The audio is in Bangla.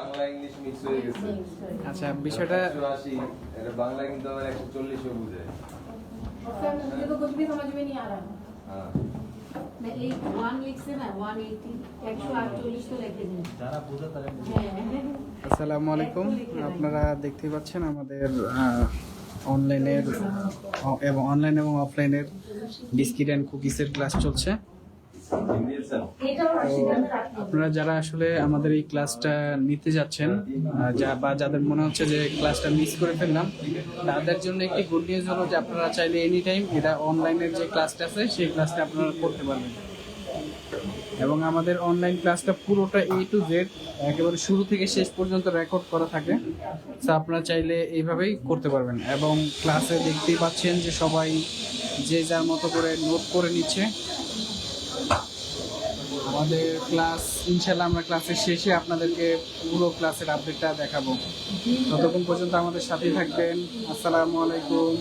বাংলা ইংলিশ মিক্স হয়ে গেছে আচ্ছা বিষয়টা একশো আশি এটা বাংলা কিন্তু আবার একশো চল্লিশও বুঝে फिर मुझे तो कुछ भी समझ में नहीं आ रहा হ্যাঁ मैं एक वन लिख से ना वन एट्टी एक सौ आठचल्लिश तो लेके जाए যারা বোঝে তারা বুঝে। হ্যাঁ আসসালামু আলাইকুম আপনারা দেখতেই পাচ্ছেন আমাদের অনলাইনের এবং অনলাইন এবং অফলাইনের বিস্কিট অ্যান্ড কুকিজের ক্লাস চলছে আপনারা যারা আসলে আমাদের এই ক্লাসটা নিতে যাচ্ছেন যা বা যাদের মনে হচ্ছে যে ক্লাসটা মিস করে ফেললাম, তাদের জন্য একটি গুড নিউজ হলো যে আপনারা চাইলে এনি টাইম এটা অনলাইনের যে ক্লাসটা আছে, সেই ক্লাসটা আপনারা করতে পারবেন। এবং আমাদের অনলাইন ক্লাসটা পুরোটা এ টু জেড একেবারে শুরু থেকে শেষ পর্যন্ত রেকর্ড করা থাকে। তো আপনারা চাইলে এইভাবেই করতে পারবেন। এবং ক্লাসে দেখতেই পাচ্ছেন যে সবাই যে যার মতো করে নোট করে নিচ্ছে। আমাদের ক্লাস ইনশাল্লাহ আমরা ক্লাসের শেষে আপনাদেরকে পুরো ক্লাসের আপডেটটা দেখাবো। ততক্ষণ পর্যন্ত আমাদের সাথে থাকবেন। আসসালামু আলাইকুম।